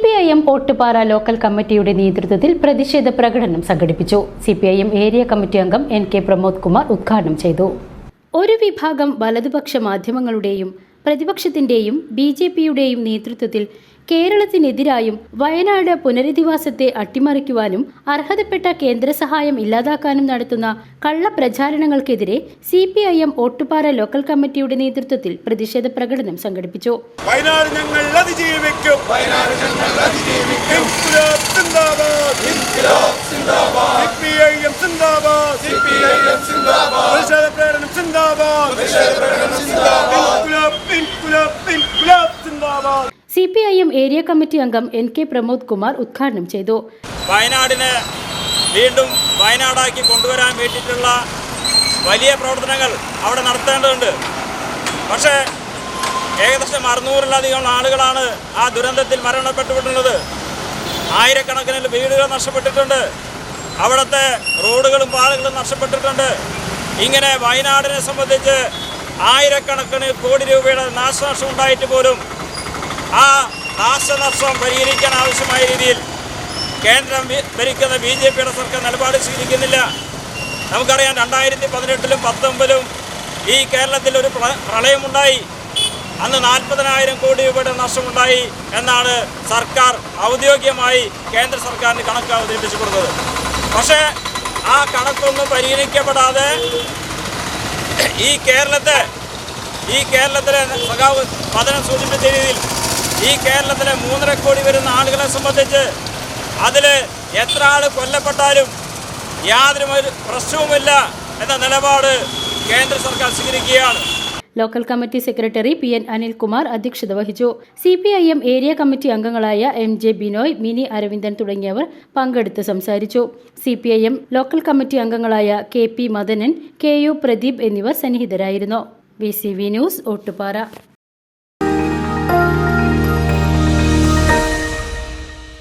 P I M Ottupara local committee നേതൃത്വത്തിൽ പ്രതിഷേധ പ്രകടനം സംഘടിപ്പിച്ചു. C P I M area committee അംഗം എൻ കെ പ്രമോദ് കുമാർ ഉദ്ഘാടനം ചെയ്തു. ഒരു വിഭാഗം വലതുപക്ഷ മാധ്യമങ്ങളുടെയും പ്രതിപക്ഷത്തിന്റെയും ബി ജെ പിയുടെയും നേതൃത്വത്തിൽ കേരളത്തിനെതിരായും വയനാട് പുനരധിവാസത്തെ അട്ടിമറിക്കുവാനും അർഹതപ്പെട്ട കേന്ദ്ര സഹായം ഇല്ലാതാക്കാനും നടത്തുന്ന കള്ളപ്രചാരണങ്ങൾക്കെതിരെ C P I M Ottupara local committee നേതൃത്വത്തിൽ പ്രതിഷേധ പ്രകടനം സംഘടിപ്പിച്ചു. ഏരിയ കമ്മിറ്റി അംഗം എൻ കെ പ്രമോദ് കുമാർ ഉദ്ഘാടനം ചെയ്തു. വയനാടിനെ വീണ്ടും വയനാടാക്കി കൊണ്ടുവരാൻ വേണ്ടിയിട്ടുള്ള വലിയ പ്രവർത്തനങ്ങൾ അവിടെ നടത്തേണ്ടതുണ്ട്. പക്ഷേ ഏകദേശം അറുന്നൂറിലധികം ആളുകളാണ് ആ ദുരന്തത്തിൽ മരണപ്പെട്ടുവിട്ടുള്ളത് ആയിരക്കണക്കിന് വീടുകൾ നഷ്ടപ്പെട്ടിട്ടുണ്ട്. അവിടുത്തെ റോഡുകളും പാലങ്ങളും നഷ്ടപ്പെട്ടിട്ടുണ്ട്. ഇങ്ങനെ വയനാടിനെ സംബന്ധിച്ച് ആയിരക്കണക്കിന് കോടി രൂപയുടെ നാശനഷ്ടം ഉണ്ടായിട്ട് പോലും ആ നാശനഷ്ടം പരിഹരിക്കാൻ ആവശ്യമായ രീതിയിൽ കേന്ദ്രം ഭരിക്കുന്ന ബി ജെ പിയുടെ സർക്കാർ നിലപാട് സ്വീകരിക്കുന്നില്ല. നമുക്കറിയാം രണ്ടായിരത്തി പതിനെട്ടിലും പത്തൊമ്പതിലും ഈ കേരളത്തിൽ ഒരു പ്ര- പ്രളയമുണ്ടായി. അന്ന് നാൽപ്പതിനായിരം കോടി രൂപയുടെ നഷ്ടമുണ്ടായി എന്നാണ് സർക്കാർ ഔദ്യോഗികമായി കേന്ദ്ര സർക്കാരിന് കണക്ക് അവതരിപ്പിച്ചു കൊടുത്തത് പക്ഷേ ആ കണക്കൊന്നും പരിഗണിക്കപ്പെടാതെ ഈ കേരളത്തെ ഈ കേരളത്തിലെ സഖാവ് പതനം സൂചിപ്പിച്ച രീതിയിൽ ഈ കേരളത്തിലെ മൂന്നര കോടി വരുന്ന ആളുകളെ സംബന്ധിച്ച് അതിൽ എത്ര ആൾ കൊല്ലപ്പെട്ടാലും യാതൊരു പ്രശ്നവുമില്ല എന്ന നിലപാട് കേന്ദ്ര സർക്കാർ സ്വീകരിക്കുകയാണ്. Local committee secretary P N Anilkumar അധ്യക്ഷത വഹിച്ചു. C P I M area committee അംഗങ്ങളായ എം ജെ ബിനോയ് മിനി അരവിന്ദൻ തുടങ്ങിയവർ പങ്കെടുത്ത് സംസാരിച്ചു. C P I M local committee അംഗങ്ങളായ K P Madanan K U Pradeep എന്നിവർ സന്നിഹിതരായിരുന്നു. B C V news Ottupara.